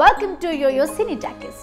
Welcome to Yoyo cine talkies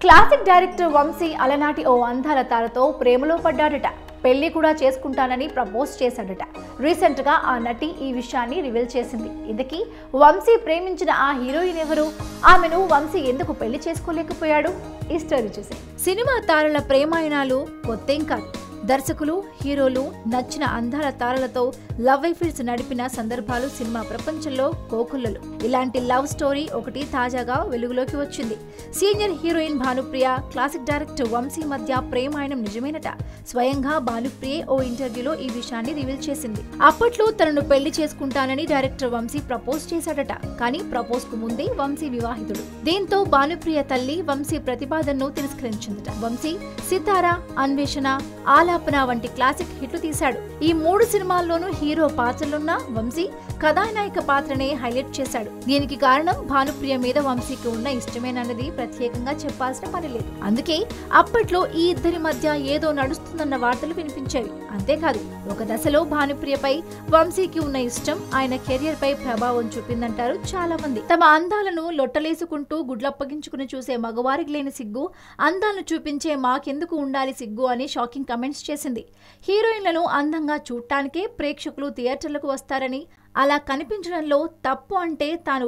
classic director Vamsi అలనాటి ఓ అందాల తారతో ప్రేమలో పడ్డాడట. పెళ్ళి కూడా చేసుకుంటానని ప్రపోజ్ చేశాడట. రీసెంట్గా ఆ నటి ఈ విషయాన్ని రివీల్ చేసింది. ఇంతకీ వంశీ ప్రేమించిన ఆ హీరోయిన్ ఎవరు? ఆమెను వంశీ ఎందుకు పెళ్ళి చేసుకోలేకపోయాడు? ఈ స్టోరీ చూసి సినిమా తారల ప్రేమాయణాలు కొత్తేం కాదు. దర్శకులు హీరోలు నచ్చిన అందాల తారలతో లవ్ ఐఫిల్స్ నడిపిన సందర్భాలు సినిమా ప్రపంచంలో కోకుల్లలు ఇలాంటి లవ్ స్టోరీ ఒకటి తాజాగా వెలుగులోకి వచ్చింది. Senior heroine Bhanupriya classic director Vamsi మధ్య ప్రేమాయణం నిజమేనట. స్వయంగా భానుప్రియే ఓ ఇంటర్వ్యూలో ఈ విషయాన్ని రివీల్ చేసింది. అప్పట్లో తనను పెళ్ళి చేసుకుంటానని డైరెక్టర్ వంశీ ప్రపోజ్ చేశాడట. కానీ ప్రపోజ్కు ముందే వంశీ వివాహితుడు. దీంతో భానుప్రియ తల్లి వంశీ ప్రతిపాదనను తిరస్కరించిందట. వంశీ సితార అన్వేషణ ఆలా ఆలాపన వంటి క్లాసిక్ హిట్లు తీశాడు. ఈ మూడు సినిమాల్లోనూ హీరో పాత్రలున్న వంశీ కథానాయక పాత్రనే హైలైట్ చేశాడు. దీనికి కారణం భానుప్రియ మీద వంశీకి ఉన్న ఇష్టమేనన్నది ప్రత్యేకంగా చెప్పాల్సిన పని లేదు. అందుకే అప్పట్లో ఈ ఇద్దరి మధ్య ఏదో నడుస్తుందన్న వార్తలు వినిపించాయి. అంతేకాదు ఒక దశలో భానుప్రియపై వంశీకి ఉన్న ఇష్టం ఆయన కెరియర్ పై ప్రభావం చూపిందంటారు చాలా మంది తమ అందాలను లొట్టలేసుకుంటూ గుడ్లప్పగించుకుని చూసే మగవారికి లేని సిగ్గు అందాలను చూపించే మాకెందుకు ఉండాలి సిగ్గు అని షాకింగ్ కమెంట్స్ చేసింది. హీరోయిన్లను అందంగా చూడటానికే ప్రేక్షకులు థియేటర్లకు వస్తారని అలా కనిపించడంలో తప్పు అంటే తాను